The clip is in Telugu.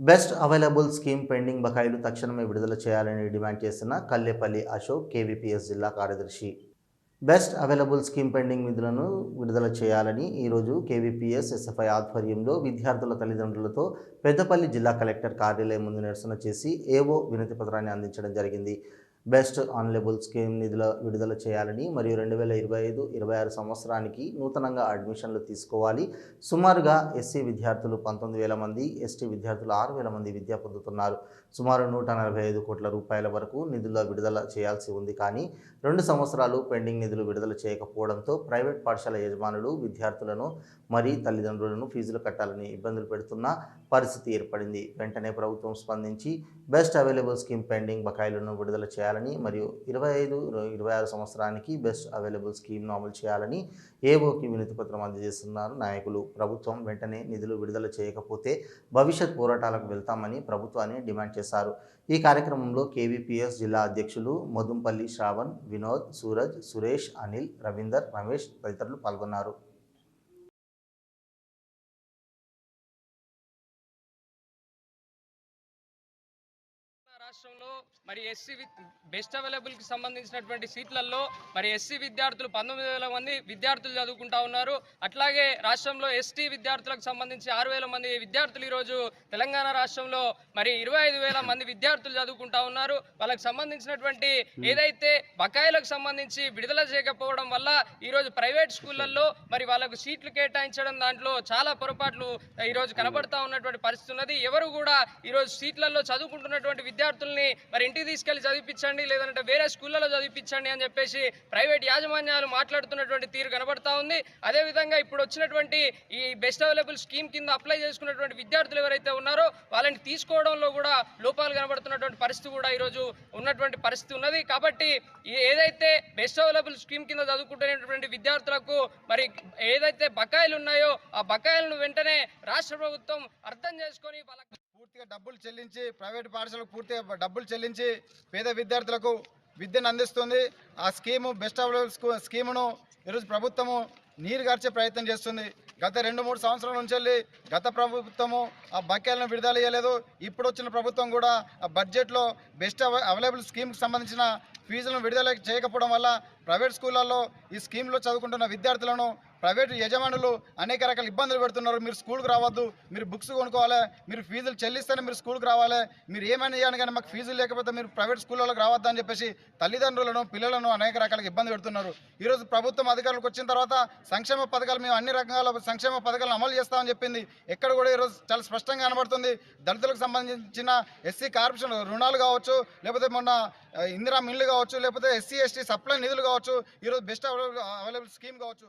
బెస్ట్ అవైలబుల్ స్కీమ్ పెండింగ్ బకాయిలు తక్షణమే విడుదల చేయాలని డిమాండ్ చేసిన కల్లేపల్లి అశోక్ కేవీపీఎస్ జిల్లా కార్యదర్శి. బెస్ట్ అవైలబుల్ స్కీమ్ పెండింగ్ నిధులను విడుదల చేయాలని ఈరోజు కేవీపీఎస్ ఎస్ఎఫ్ఐ ఆధ్వర్యంలో విద్యార్థుల తల్లిదండ్రులతో పెద్దపల్లి జిల్లా కలెక్టర్ కార్యాలయం ముందు నిరసన చేసి ఏవో వినతి పత్రాన్ని అందించడం జరిగింది. బెస్ట్ ఆన్లెబుల్ స్కీమ్ నిధుల విడుదల చేయాలని మరియు రెండు వేల ఇరవై ఐదు ఇరవై ఆరు సంవత్సరానికి నూతనంగా అడ్మిషన్లు తీసుకోవాలి. సుమారుగా ఎస్సీ విద్యార్థులు పంతొమ్మిది వేల మంది ఎస్టీ విద్యార్థులు ఆరు వేల మంది విద్య పొందుతున్నారు. సుమారు నూట నలభై ఐదు కోట్ల రూపాయల వరకు నిధుల విడుదల చేయాల్సి ఉంది. కానీ రెండు సంవత్సరాలు పెండింగ్ నిధులు విడుదల చేయకపోవడంతో ప్రైవేట్ పాఠశాల యజమానులు విద్యార్థులను మరి తల్లిదండ్రులను ఫీజులు కట్టాలని ఇబ్బందులు పెడుతున్న పరిస్థితి ఏర్పడింది. వెంటనే ప్రభుత్వం స్పందించి బెస్ట్ అవైలబుల్ స్కీమ్ పెండింగ్ బకాయిలను విడుదల చేయాలి చేయాలని మరియు ఇరవై ఐదు ఇరవై ఆరు సంవత్సరానికి బెస్ట్ అవైలబుల్ స్కీమ్ను అమలు చేయాలని ఏవోకి వినతి పత్రం అందజేస్తున్నారు నాయకులు. ప్రభుత్వం వెంటనే నిధులు విడుదల చేయకపోతే భవిష్యత్ పోరాటాలకు వెళ్తామని ప్రభుత్వాన్ని డిమాండ్ చేశారు. ఈ కార్యక్రమంలో కేవీపీఎస్ జిల్లా అధ్యక్షులు మధుంపల్లి శ్రావణ్ వినోద్ సూరజ్ సురేష్ అనిల్ రవీందర్ రమేష్ తదితరులు పాల్గొన్నారు. రాష్ట్రంలో మరి ఎస్సీ బెస్ట్ అవైలబుల్కి సంబంధించినటువంటి సీట్లలో మరి ఎస్సీ విద్యార్థులు పంతొమ్మిది వేల మంది విద్యార్థులు చదువుకుంటా ఉన్నారు. అట్లాగే రాష్ట్రంలో ఎస్టీ విద్యార్థులకు సంబంధించి ఆరు వేల మంది విద్యార్థులు ఈరోజు తెలంగాణ రాష్ట్రంలో మరి ఇరవై ఐదు వేల మంది విద్యార్థులు చదువుకుంటా ఉన్నారు. వాళ్ళకి సంబంధించినటువంటి ఏదైతే బకాయిలకు సంబంధించి విడుదల చేయకపోవడం వల్ల ఈరోజు ప్రైవేట్ స్కూళ్ళల్లో మరి వాళ్ళకు సీట్లు కేటాయించడం దాంట్లో చాలా పొరపాట్లు ఈరోజు కనబడతా ఉన్నటువంటి పరిస్థితి ఉన్నది. ఎవరు కూడా ఈరోజు సీట్లలో చదువుకుంటున్నటువంటి విద్యార్థుల్ని మరి ఇంటికి తీసుకెళ్ళి చదివించండి లేదంటే వేరే స్కూళ్ళలో చదివించండి అని చెప్పేసి ప్రైవేట్ యాజమాన్యాలు మాట్లాడుతున్నటువంటి తీరు కనబడతా ఉంది. అదేవిధంగా ఇప్పుడు వచ్చినటువంటి ఈ బెస్ట్ అవైలబుల్ స్కీమ్ కింద అప్లై చేసుకున్నటువంటి విద్యార్థులు ఎవరైతే ఉన్నారో వాళ్ళని తీసుకోవడంలో కూడా లోపాలు కనబడుతున్నటువంటి పరిస్థితి కూడా ఈరోజు ఉన్నటువంటి పరిస్థితి ఉన్నది. కాబట్టి ఏదైతే బెస్ట్ అవైలబుల్ స్కీమ్ కింద చదువుకుంటున్నటువంటి విద్యార్థులకు మరి ఏదైతే బకాయిలు ఉన్నాయో ఆ బకాయిలను వెంటనే రాష్ట్ర ప్రభుత్వం అర్థం చేసుకొని వాళ్ళకి పూర్తిగా డబ్బులు చెల్లించి ప్రైవేట్ పాఠశాలకు పూర్తిగా డబ్బులు చెల్లించి పేద విద్యార్థులకు విద్యను అందిస్తుంది. ఆ స్కీము బెస్ట్ అవైలబుల్ స్కీమును ఈరోజు ప్రభుత్వము నీరు గార్చే ప్రయత్నం చేస్తుంది. గత రెండు మూడు సంవత్సరాల నుంచి వెళ్ళి గత ప్రభుత్వము ఆ బకాయిలను విడుదల చేయలేదు. ఇప్పుడు వచ్చిన ప్రభుత్వం కూడా ఆ బడ్జెట్లో బెస్ట్ అవైలబుల్ స్కీమ్కి సంబంధించిన ఫీజులను విడుదల చేయకపోవడం వల్ల ప్రైవేట్ స్కూళ్ళల్లో ఈ స్కీమ్లో చదువుకుంటున్న విద్యార్థులను ప్రైవేట్ యజమానులు అనేక రకాల ఇబ్బందులు పెడుతున్నారు. మీరు స్కూల్కి రావద్దు మీరు బుక్స్ కొనుక్కోవాలి మీరు ఫీజులు చెల్లిస్తేనే మీరు స్కూల్కి రావాలి మీరు ఏమైనా చేయాలి కానీ మాకు ఫీజులు లేకపోతే మీరు ప్రైవేట్ స్కూళ్ళలోకి రావద్దు అని చెప్పేసి తల్లిదండ్రులను పిల్లలను అనేక రకాల ఇబ్బంది పెడుతున్నారు. ఈరోజు ప్రభుత్వం అధికారులకు వచ్చిన తర్వాత సంక్షేమ పథకాలు మేము అన్ని రకాల సంక్షేమ పథకాలను అమలు చేస్తామని చెప్పింది. ఎక్కడ కూడా ఈరోజు చాలా స్పష్టంగా కనబడుతుంది. దళితులకు సంబంధించిన ఎస్సీ కార్పొరేషన్ రుణాలు కావచ్చు లేకపోతే మొన్న ఇందిరా మిల్లు కావచ్చు లేకపోతే ఎస్సీ ఎస్టీ సప్లై నిధులు కావచ్చు ఈరోజు బెస్ట్ అవైలబుల్ స్కీమ్ కావచ్చు.